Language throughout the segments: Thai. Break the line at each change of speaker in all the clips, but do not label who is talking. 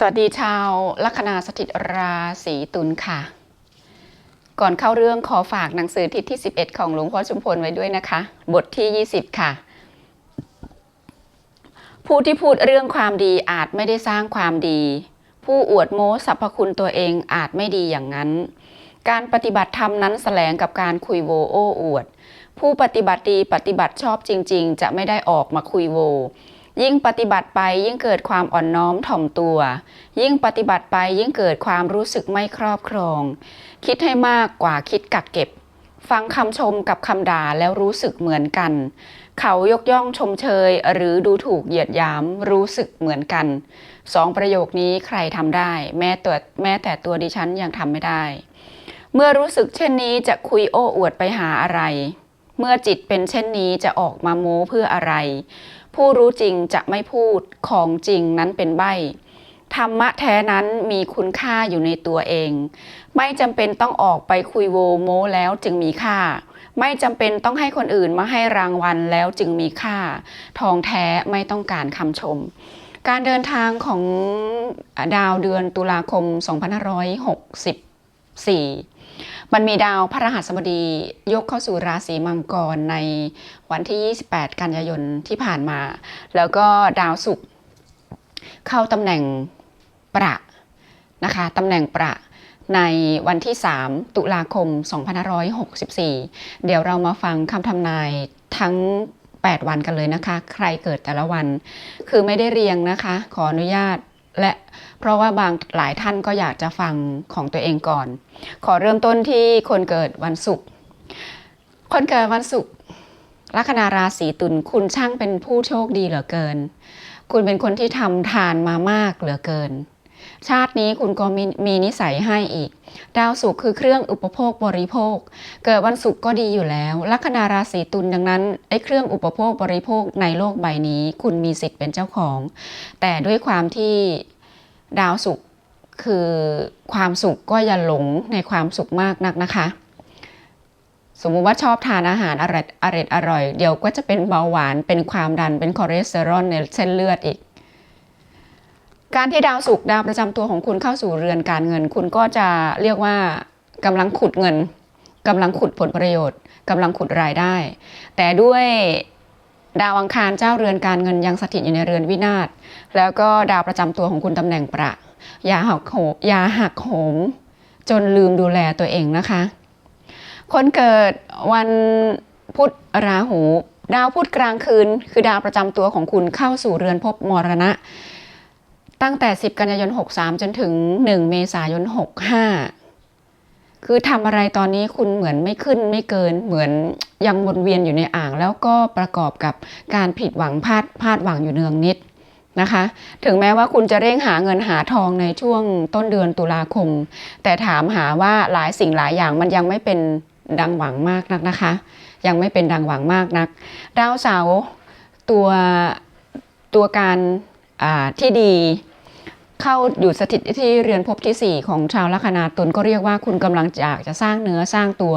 สวัสดีชาวลัคนาสถิตราศีตุลค่ะ ก่อนเข้าเรื่องขอฝากหนังสือทิศที่ 11 ของหลวงพ่อชุมพลไว้ด้วยนะคะ บทที่ 20 ค่ะ ผู้ที่พูดเรื่องความดีอาจไม่ได้สร้างความดี ผู้อวดโม้สรรพคุณตัวเองอาจไม่ดีอย่างนั้น การปฏิบัติธรรมนั้นแสลงกับการคุยโวโอ้อวด ผู้ปฏิบัติดีปฏิบัติชอบจริง ๆ จะไม่ได้ออกมาคุยโว ยิ่งปฏิบัติไปยิ่งเกิดความอ่อนน้อมถ่อมตัว ยิ่งปฏิบัติไปยิ่งเกิดความรู้สึกไม่ครอบครอง คิดให้มากกว่าคิดกักเก็บ ฟังคำชมกับคำด่าแล้วรู้สึกเหมือนกัน เขายกย่องชมเชย หรือดูถูกเหยียดหยามรู้สึกเหมือนกันสองประโยคนี้ใครทำได้ แม้ตัวแม้แต่ตัวดิฉันยังทำไม่ได้ เมื่อรู้สึกเช่นนี้จะคุยโอ้อวดไปหาอะไรเมื่อจิตเป็นเช่นนี้จะออกมาโม้เพื่ออะไร ผู้รู้จริงจะไม่พูดของจริงนั้นเป็นใบธรรมะแท้นั้นมีคุณค่าอยู่ในตัวเอง ไม่จำเป็นต้องออกไปคุยโวโม้แล้วจึงมีค่า ไม่จำเป็นต้องให้คนอื่นมาให้รางวัลแล้วจึงมีค่า ทองแท้ไม่ต้องการคำชม การเดินทางของดาวเดือนตุลาคม 2564 มันมีดาวพระรหัสบดียกเข้าสู่ราศีมังกรในวันที่ 28 กันยายนที่ผ่านมา แล้วก็ดาวศุกร์เข้าตำแหน่งประนะคะตำแหน่งประในวันที่ 3 ตุลาคม 2564 เดี๋ยวเรามาฟังคำทำนายทั้ง 8 วันกันเลยนะคะ ใครเกิดแต่ละวัน คือไม่ได้เรียงนะคะ ขออนุญาต และเพราะว่าบางหลายท่านก็อยากจะฟังของตัวเองก่อน ขอเริ่มต้นที่คนเกิดวันศุกร์คนเกิดวันศุกร์ลัคนาราศีตุลคุณช่างเป็นผู้โชคดีเหลือเกิน คุณเป็นคนที่ทำทานมามากเหลือเกิน ชาตินี้คุณก็มีมีนิสัยให้อีก ดาวศุกร์คือเครื่องอุปโภคบริโภค เกิดวันศุกร์ก็ดีอยู่แล้ว ลัคนาราศีตุลดังนั้นไอ้เครื่องอุปโภคบริโภคในโลกใบนี้ คุณมีสิทธิ์เป็นเจ้าของ แต่ด้วยความที่ดาวศุกร์คือความสุขก็อย่าหลงในความสุขมากนักนะคะ สมมุติว่าชอบทานอาหารอร่อยอร่อยอร่อยเดี๋ยวก็จะเป็นเบาหวานเป็นความดันเป็นคอเลสเตอรอลในเส้นเลือดอีก การที่ดาวศุกร์ดาวประจำตัวของคุณเข้าสู่เรือนการเงิน คุณก็จะเรียกว่ากำลังขุดเงินกำลังขุดผลประโยชน์กำลังขุดรายได้ แต่ด้วยดาวอังคารเจ้าเรือนการเงินยังสถิตอยู่ในเรือนวินาศแล้วก็ดาวประจำตัวของคุณตำแหน่งประอย่าหักโหมอย่าหักโหม จนลืมดูแลตัวเองนะคะ คนเกิดวันพุธราหู ดาวพุธกลางคืน คือดาวประจำตัวของคุณเข้าสู่เรือนภพมรณะ ตั้งแต่ 10 กันยายน 63 จนถึง 1 เมษายน 65 คือทำอะไรตอนนี้คุณเหมือนไม่ขึ้นไม่เกินเหมือนยังวนเวียนอยู่ในอ่าง แล้วก็ประกอบกับการผิดหวังพลาดพลาดหวังอยู่เนืองนิดนะคะ ถึงแม้ว่าคุณจะเร่งหาเงินหาทองในช่วงต้นเดือนตุลาคม แต่ถามหาว่าหลายสิ่งหลายอย่างมันยังไม่เป็นดังหวังมากนักนะคะ ยังไม่เป็นดังหวังมากนัก ดาวเสาร์ตัวตัวการที่ดี เข้าอยู่สถิตที่เรือนภพที่ 4 ของชาวลัคนาตุลก็เรียกว่าคุณกำลังอยากจะสร้างเนื้อสร้างตัว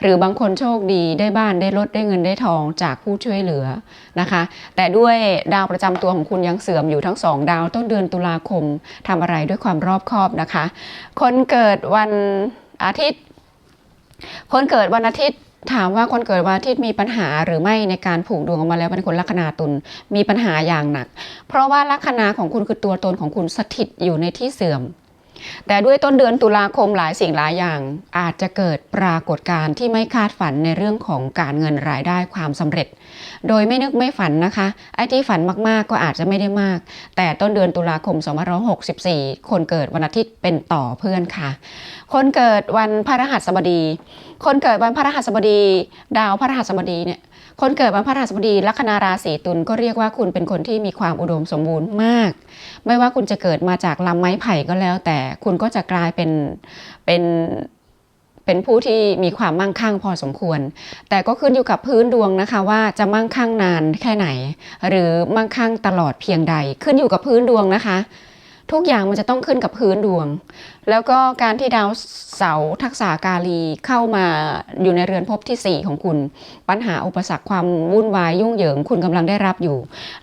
หรือบางคนโชคดีได้บ้านได้รถได้เงินได้ทองจากผู้ช่วยเหลือนะคะ แต่ด้วยดาวประจำตัวของคุณยังเสื่อมอยู่ทั้งสองดาวต้นเดือนตุลาคมทำอะไรด้วยความรอบคอบนะคะ คนเกิดวันอาทิตย์ คนเกิดวันอาทิตย์ ถามว่าคนเกิดวันอาทิตย์มีปัญหาหรือไม่ในการผูกดวงออกมาแล้วเป็นคนลัคนาตุลมีปัญหาอย่างหนัก เพราะว่าลัคนาของคุณคือตัวตนของคุณสถิตอยู่ในที่เสื่อม แต่ด้วยต้นเดือนตุลาคมหลายสิ่งหลายอย่าง อาจจะเกิดปรากฏการณ์ที่ไม่คาดฝันในเรื่องของการเงินรายได้ความสำเร็จ โดยไม่นึกไม่ฝันนะคะ ไอ้ที่ฝันมากๆก็อาจจะไม่ได้มาก แต่ต้นเดือนตุลาคม2564 คนเกิดวันอาทิตย์เป็นต่อเพื่อนค่ะ คนเกิดวันพฤหัสบดี คนเกิดวันพฤหัสบดี ดาวพฤหัสบดีเนี่ย คนเกิดวันพฤหัสบดีลัคนาราศีตุลก็เรียกว่าคุณเป็นคนที่มีความอุดมสมบูรณ์มาก ไม่ว่าคุณจะเกิดมาจากลำไม้ไผ่ก็แล้ว แต่คุณก็จะกลายเป็นเป็นเป็นผู้ที่มีความมั่งคั่งพอสมควร แต่ก็ขึ้นอยู่กับพื้นดวงนะคะว่าจะมั่งคั่งนานแค่ไหน หรือมั่งคั่งตลอดเพียงใด ขึ้นอยู่กับพื้นดวงนะคะ ทุกอย่างมันจะต้องขึ้นกับพื้นดวง แล้วก็การที่ดาวเสาทักษะกาลีเข้ามาอยู่ในเรือนภพที่ 4 ของคุณ ปัญหาอุปสรรคความวุ่นวายยุ่งเหยิงคุณกำลังได้รับอยู่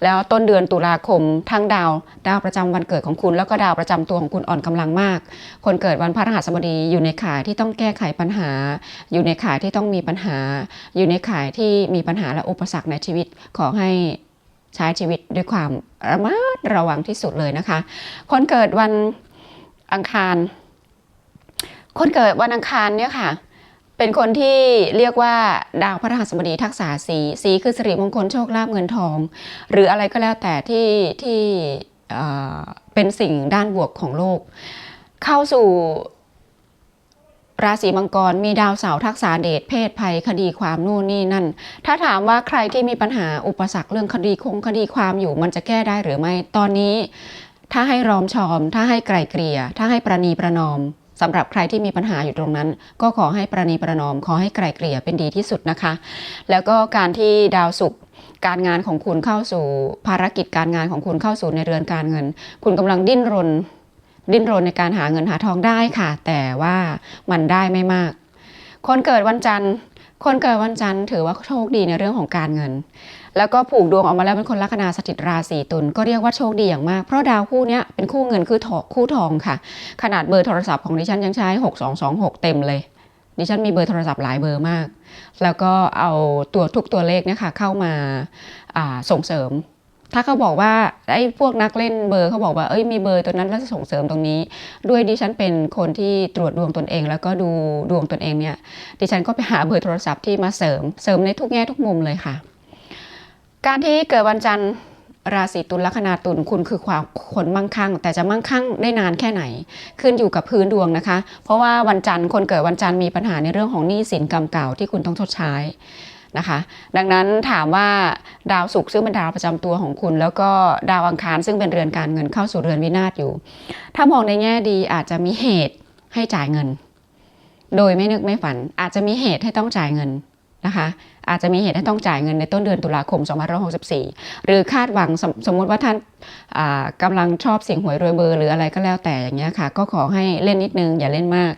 แล้วต้นเดือนตุลาคมทั้งดาวดาวประจำวันเกิดของคุณ แล้วก็ดาวประจำตัวของคุณอ่อนกำลังมาก คนเกิดวันพฤหัสบดีอยู่ในข่ายที่ต้องแก้ไขปัญหา อยู่ในข่ายที่ต้องมีปัญหา อยู่ในข่ายที่มีปัญหาและอุปสรรคในชีวิตขอให้ ใช้ชีวิตด้วยความระมัดระวังที่สุดเลยนะคะ คนเกิดวันอังคาร คนเกิดวันอังคารเนี่ยค่ะเป็นคนที่เรียกว่าดาวพระรหัสบดีทักษะสีสีคือสิริมงคลโชคลาภเงินทอง หรืออะไรก็แล้วแต่ที่ที่เป็นสิ่งด้านบวกของโลก เข้าสู่ ราศีมังกรมีดาวเสาร์ทักษะเดชเพศภัยคดีความนู่นนี่นั่น ถ้าถามว่าใครที่มีปัญหาอุปสรรคเรื่องคดีคงคดีความอยู่มันจะแก้ได้หรือไม่ตอนนี้ ถ้าให้รอมชอม ถ้าให้ไกลเกลี่ย ถ้าให้ประนีประนอมสำหรับใครที่มีปัญหาอยู่ตรงนั้น ก็ขอให้ประนีประนอม ขอให้ไกลเกลี่ยเป็นดีที่สุดนะคะ แล้วก็การที่ดาวศุกร์การงานของคุณเข้าสู่ภารกิจการงานของคุณเข้าสู่ในเรือนการเงิน คุณกำลังดิ้นรน ดิ้นรนในการหาเงินหาทองได้ค่ะ แต่ว่ามันได้ไม่มาก คนเกิดวันจันทร์ คนเกิดวันจันทร์ถือว่าโชคดีในเรื่องของการเงิน แล้วก็ผูกดวงออกมาแล้วเป็นคนลัคนาสถิตราศีตุลก็เรียกว่าโชคดีอย่างมาก เพราะดาวคู่นี้เป็นคู่เงินคือทองคู่ทองค่ะ ขนาดเบอร์โทรศัพท์ของดิฉันยังใช้ 6226 เต็มเลยดิฉันมีเบอร์โทรศัพท์หลายเบอร์มาก แล้วก็เอาตัวทุกตัวเลขเนี่ยค่ะเข้ามาาส่งเสริม ถ้าเขาบอกว่าไอ้พวกนักเล่นเบอร์เขาบอกว่าเอ้ยมีเบอร์ตัวนั้นแล้วจะส่งเสริมตรงนี้ ด้วยดิฉันเป็นคนที่ตรวจดวงตนเอง แล้วก็ดูดวงตนเองเนี่ยดิฉันก็ไปหาเบอร์โทรศัพท์ที่มาเสริมเสริมในทุกแง่ทุกมุมเลยค่ะ การที่เกิดวันจันทร์ราศีตุลลัคนาตุลคุณคือความคนมั่งคั่ง แต่จะมั่งคั่งได้นานแค่ไหน ขึ้นอยู่กับพื้นดวงนะคะ เพราะว่าวันจันทร์คนเกิดวันจันทร์มีปัญหาในเรื่องของหนี้สินกรรมเก่าที่คุณต้องชดใช้ นะคะ ดังนั้นถามว่าดาวศุกร์ซึ่งเป็นดาวประจำตัวของคุณ แล้วก็ดาวอังคารซึ่งเป็นเรือนการเงินเข้าสู่เรือนวินาศอยู่ ถ้ามองในแง่ดีอาจจะมีเหตุให้จ่ายเงิน โดยไม่นึกไม่ฝัน อาจจะมีเหตุให้ต้องจ่ายเงินนะคะอาจจะมีเหตุให้ต้องจ่ายเงินในต้นเดือนตุลาคม 2564 หรือคาดหวังสมสมมติว่าท่านอ่ากำลังชอบเสียงหวยรวยเบอร์หรืออะไรก็แล้วแต่อย่างเงี้ยค่ะ ก็ขอให้เล่นนิดนึงอย่าเล่นมาก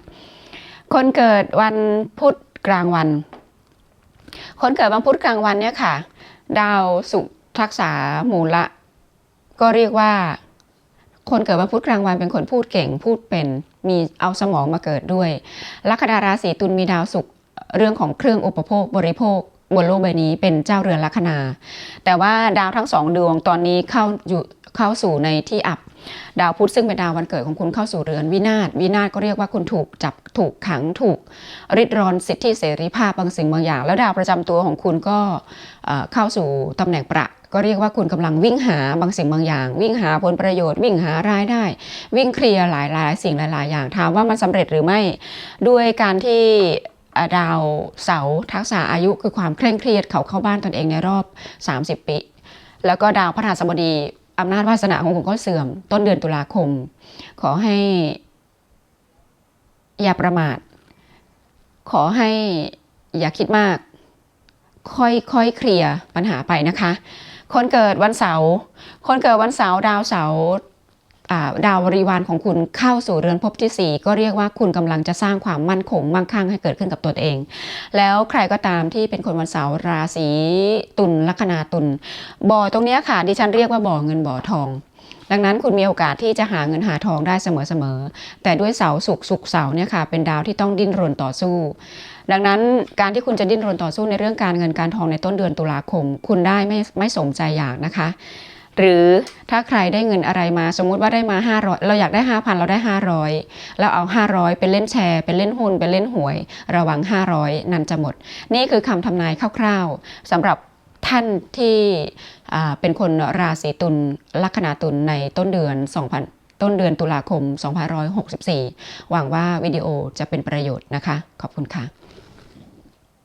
คนเกิดวันพุธกลางวัน คนเกิดวันพุธกลางวันเนี่ยค่ะ ดาวสุขทักษามูละ ก็เรียกว่า คนเกิดวันพุธกลางวันเป็นคนพูดเก่งพูดเป็นมีเอาสมองมาเกิดด้วยลัคนาราศีตุลมีดาวสุกเรื่องของเครื่องอุปโภคบริโภค บนโลกใบนี้เป็นเจ้าเรือนลัคนา แต่ว่าดาวทั้งสองดวงตอนนี้เข้าอยู่เข้าสู่ในที่อับ ดาวพุธซึ่งเป็นดาววันเกิดของคุณเข้าสู่เรือนวินาศวินาศก็เรียกว่าคุณถูกจับถูกขังถูกริดรอนสิทธิเสรีภาพบางสิ่งบางอย่าง แล้วดาวประจำตัวของคุณก็เข้าสู่ตำแหน่งประก็เรียกว่าคุณกำลังวิ่งหาบางสิ่งบางอย่าง วิ่งหาผลประโยชน์ วิ่งหารายได้ วิ่งเคลียร์หลายหลายสิ่งหลาย ๆ อย่างถามว่ามันสำเร็จหรือไม่ ด้วยการที่ ดาวเสาทักษะอายุคือความเคร่งเครียดเขาเข้าบ้านตนเองในรอบ 30 ปี แล้วก็ดาวพระราสบดีอำนาจวาสนาของคุณก็เสื่อม ต้นเดือนตุลาคม ขอให้ อย่าประมาท ขอให้อย่าคิดมาก ค่อยๆเคลียร์ปัญหาไปนะคะ คนเกิดวันเสาร์คนเกิดวันเสาร์ดาวเสาร์อ่า ดาวบริวารของคุณเข้าสู่เรือนภพที่ 4 ก็เรียกว่าคุณกำลังจะสร้างความมั่นคงมั่งคั่งให้เกิดขึ้นกับตัวเอง แล้วใครก็ตามที่เป็นคนวันเสาร์ราศีตุลลัคนาตุลบ่อตรงนี้ค่ะ ดิฉันเรียกว่าบ่อเงินบ่อทองดังนั้นคุณมีโอกาสที่จะหาเงินหาทองได้เสมอๆ แต่ด้วยเสาสุกสุกเสาเนี่ยค่ะเป็นดาวที่ต้องดิ้นรนต่อสู้ ดังนั้นการที่คุณจะดิ้นรนต่อสู้ในเรื่องการเงินการทองในต้นเดือนตุลาคม คุณได้ไม่ไม่สมใจอยากนะคะ หรือถ้าใครได้เงินอะไรมา สมมุติว่าได้มา 500 เราอยากได้ 5,000 เราได้ 500 แล้วเอา 500ไปเล่นแชร์ไปเล่นหุ้นไปเล่นหวย ระวัง 500 นั่นจะหมด นี่คือคำทำนายคร่าวๆสำหรับท่านที่เป็นคนราศีตุลลัคนาตุลในต้นเดือน2000ต้นเดือนตุลาคม 2564 หวังว่าวิดีโอจะเป็นประโยชน์นะคะ ขอบคุณค่ะ